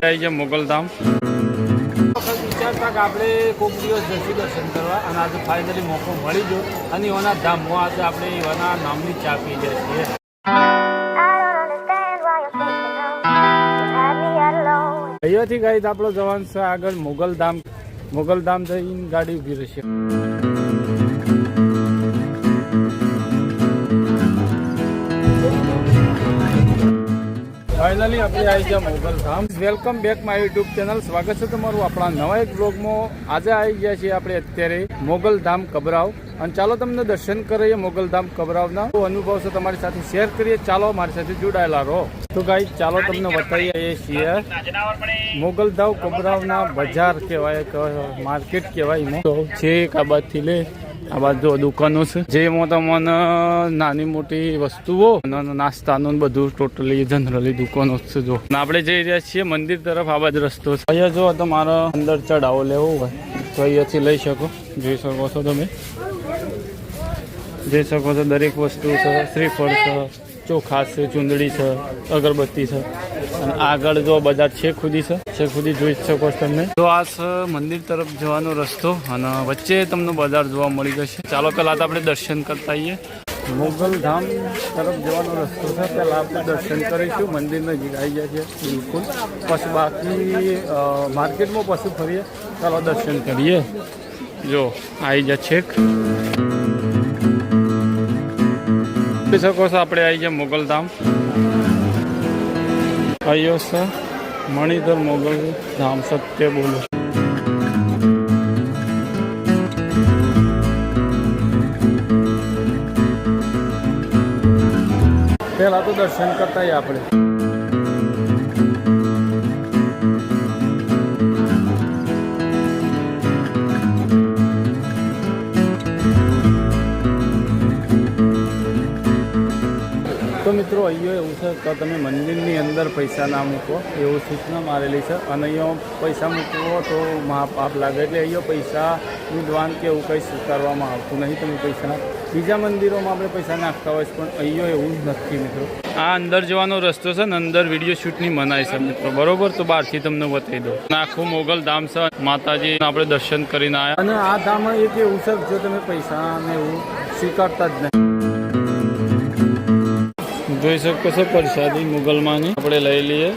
આવી છે મોગલધામ વિચારતા કે આપણે કોઈક દિવસ જશું દર્શન કરવા અને આજે ફાઇનલી મોકો મળી ગયો અને એના ધામમાં આજે આપણે એવાના નામની ચા પી જાય છીએ. અહીંયાથી ગાઈ આપણો જવાન છે આગળ મોગલધામ મોગલધામ જઈને ગાડી ઊભી રહેશે. ફાઇનલી આપણે આવી ગયા Mogaldham welcome back my YouTube channel સ્વાગત છે તમારું આપણા નવા એક બ્લોગમાં આજે આવી ગયા છીએ આપણે અત્યારે મોગલધામ કબરાવ. અને ચાલો તમને દર્શન કરીએ મોગલધામ કબરાવના. શું અનુભવ છે તમારી સાથે શેર કરીએ. ચાલો મારી સાથે જોડાયેલા રહો. તો ગાઈ ચાલો તમને બતાવીએ છીએ. મોગલધામ કબરાવના બજાર કહેવાય માર્કેટ કહેવાય છે આ બાજુથી લે. આ બાજુ દુકાનો છે. જેમાં તમને નાની મોટી વસ્તુઓ અને નાસ્તાનું બધું ટોટલી જનરલી દુકાનો છે જો. આપણે જઈ રહ્યા છીએ મંદિર તરફ, આ બાજુ રસ્તો છે. અહીંયા જો તમારો અંદર ચડાવો લેવો હોય, તો અહીંયાથી લઈ શકો. જોઈ શકો છો તમે. જોઈ શકો છો દરેક વસ્તુ છે, શ્રીફળ છે, ચોખા છે, ચૂંદડી છે, અગરબત્તી છે. અને આગળ જો બજાર છે ખુદી છે છે ખુદી જોઈ જ શકો છો તમે તો આ છે મંદિર તરફ જવાનો રસ્તો અને વચ્ચે તમને બજાર જોવા મળી જશે. ચાલો પહેલા તો આપણે દર્શન કરતા આવીએ મોગલધામ તરફ જવાનો રસ્તો છે. પહેલાં આપણે દર્શન કરીશું. મંદિર નજીક આવી જાય છે. બિલકુલ. પછી બાકી માર્કેટમાં પછી ફરીએ. ચાલો દર્શન કરીએ. જો આવી જાય છેક. જોઈ શકો છો આપણે આવી જાય મોગલધામ આવ્યો છે મણિધર મોગલ ધામ સત્ય બોલો પહેલા તો દર્શન કરતા આપણે. તો મિત્રો, અહીંયા એવું છે, તો તમે મંદિરની અંદર પૈસા ના મૂકો, એવું સૂચના મારેલી છે. અને અહીંયા પૈસા મૂકવો તો મહાપાપ લાગે. એટલે અહીંયા પૈસા દ્વાન કે એવું કંઈ સ્વીકારવામાં આવતું નહીં, તમે પૈસા બીજા મંદિરોમાં આપણે પૈસા નાખતા હોય પણ અહીંયા એવું નથી, મિત્રો. આ અંદર જવાનો રસ્તો છે ને, અંદર વીડિયો શૂટની મનાય છે, મિત્રો. બરોબર? તો બહારથી તમને બતાવી દો આખું મોગલ ધામ છે, માતાજી આપણે દર્શન કરીને આવ્યા અને આ ધામ એક એવું છે, જો તમે પૈસા ને એવું સ્વીકારતા જ નહીં. જોઈ શકો છો પ્રસાદી મુગલમાની. આપણે લઈ લઈએ.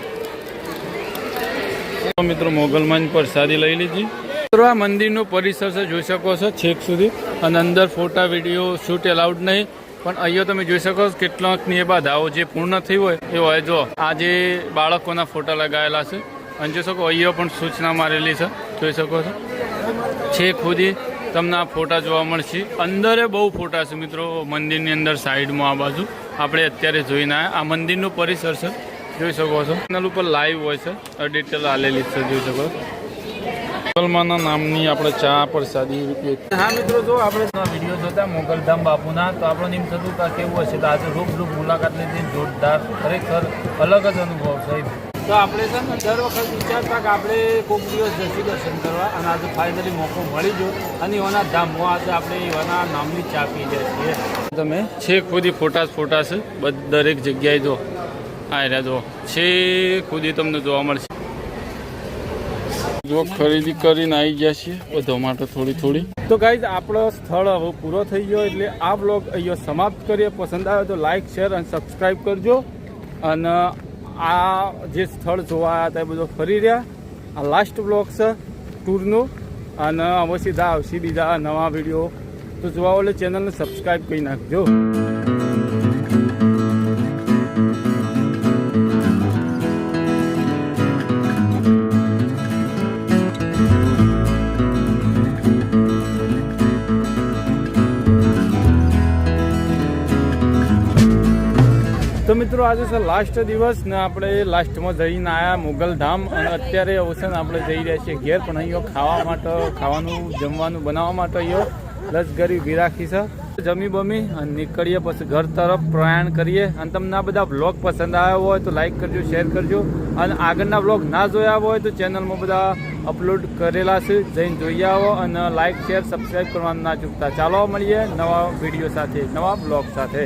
મિત્રો, મોગલમાની પ્રસાદી લઈ લીધી. મિત્રો, આ મંદિરનો પરિસર છે, જોઈ શકો છો છેક સુધી. અને અંદર ફોટા, વીડિયો શૂટ એલાઉડ નહીં. પણ અહીંયા તમે જોઈ શકો છો કેટલાકની એ બાધાઓ જે પૂર્ણ થઈ હોય, એ હોય. જો, આ જે બાળકોના ફોટા લગાવેલા છે. અને જોઈ શકો, અહીંયા પણ સૂચના મારેલી છે. જોઈ શકો છો. છેક સુધી તમને આ ફોટા જોવા મળશે. અંદરે બહુ ફોટા છે મિત્રો, મંદિરની અંદર સાઈડમાં આ બાજુ. આપણે અત્યારે જોઈને આ મંદિરનું પરિસર છે, જોઈ શકો છો. ચેનલ ઉપર લાઈવ હોય છે. ડિટેલ આલેલી છે, જોઈ શકો મુસલમાના નામની આપણે ચા પ્રસાદી હા મિત્રો, જો આપણે વીડિયો જોતા મોગલધામ બાપુના, તો આપણને એમ થતું કે કેવું હશે? તો આજે રૂપરૂપ મુલાકાત લીધી. જોરદાર, ખરેખર અલગ જ અનુભવ છે. તો આપણે છે ને દર વખત વિચારતા કે આપણે કોઈક દિવસ જશું દર્શન કરવા અને આજે ફાઇનલી મોકો મળી જો અને એવાના ધામમાં આજે આપણે એવાના નામની ચા પી જાય તમે છેક સુધી ફોટા ફોટા છે. દરેક જગ્યાએ જો. આ રહ્યા જો. છેક સુધી તમને જોવા મળશે. જો ખરીદી કરીને આવી ગયા છીએ. બધો માટે થોડી થોડી. તો ગાઈઝ આપણો સ્થળ હવે પૂરો થઈ ગયો એટલે આ બ્લોગ અહીંયા સમાપ્ત કરીએ. પસંદ આવે તો લાઈક શેર અને સબસ્ક્રાઈબ કરજો. અને આ જે સ્થળ જોવા આવ્યા હતા એ બધો ફરી રહ્યા. આ લાસ્ટ બ્લોક છે ટૂરનું અને હવે સીધા આવશે બીજા નવા વીડિયો તો જોવા ઓલે ચેનલને સબસ્ક્રાઈબ કરી નાખજો. મિત્રો, આજે છે લાસ્ટ દિવસ ને આપણે લાસ્ટમાં જઈને આવ્યા મુગલધામ અને અત્યારે અવસર આપણે જઈ રહ્યા છીએ ઘેર, પણ અહીંયા ખાવા માટે, ખાવાનું, જમવાનું બનાવવા માટે અહીંયા લશ્કરી ઊભી રાખી જમી બમી અને નીકળીએ પછી ઘર તરફ પ્રયાણ કરીએ. અને તમને આ બધા બ્લોગ પસંદ આવ્યો હોય તો લાઈક કરજો શેર કરજો. અને આગળના બ્લોગ ના જોયા હોય તો ચેનલમાં બધા અપલોડ કરેલા છે, જઈને જોઈ આવો અને લાઈક શેર સબસ્ક્રાઈબ કરવાનું ના ચૂકતા. ચાલો મળીએ નવા વીડિયો સાથે, નવા બ્લોગ સાથે.